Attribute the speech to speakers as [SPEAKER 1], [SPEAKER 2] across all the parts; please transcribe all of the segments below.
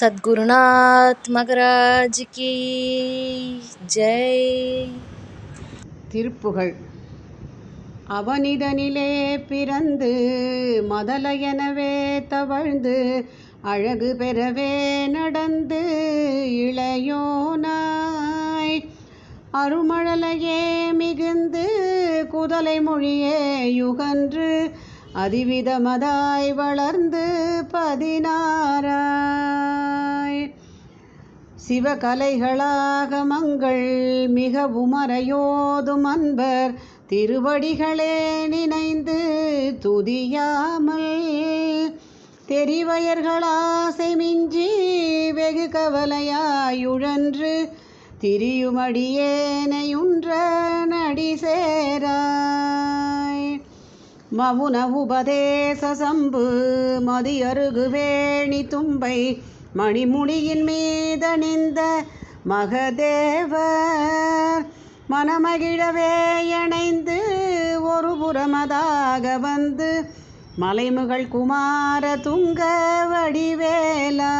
[SPEAKER 1] சத்குருநாத் மகராஜ் கி ஜெய்.
[SPEAKER 2] திருப்புகழ். அவனிதனிலே பிறந்து மதலையெனவே தவழ்ந்து அழகு பெறவே நடந்து இளையோனாய். அருமழலையே மிகுந்து குதலை மொழியே யுகன்று அதிவிதமதாய் வளர்ந்து பதினாறாய் சிவகலைகளாக மங்கள் மிக உமரையோதும் அன்பர். திருவடிகளே நினைந்து துதியாமல் தெரிவயர்களாசை மிஞ்சி வெகு கவலையாயுழன்று திரியுமடியேனையுன்ற நடி சேராய். மவுன உபதேச சம்பு மதியருகு வேணி தும்பை மணிமுடியின் மீதணிந்த மகதேவர் மனமகிழவே இணைந்து ஒரு புறமதாக வந்து மலைமுகள் குமார துங்க வடிவேலா.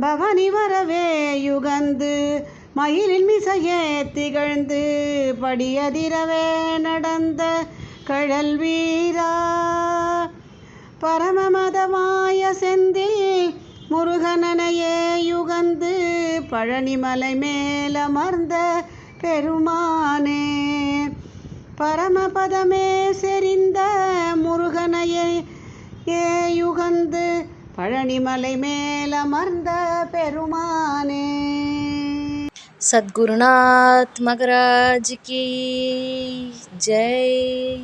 [SPEAKER 2] பவனி வரவே யுகந்து மயிலின் மிசையே திகழ்ந்து படியதிரவே நடந்த கழல் வீரா. பரமமதமாய செந்தில் முருகனனையே யுகந்து பழனிமலை மேலமர்ந்த பெருமானே. பரமபதமே செறிந்த முருகனையே ஏ யுகந்து பழனிமலை மேலமர்ந்த பெருமானே.
[SPEAKER 1] சத்குருநாத் மகராஜ் கி ஜெய்.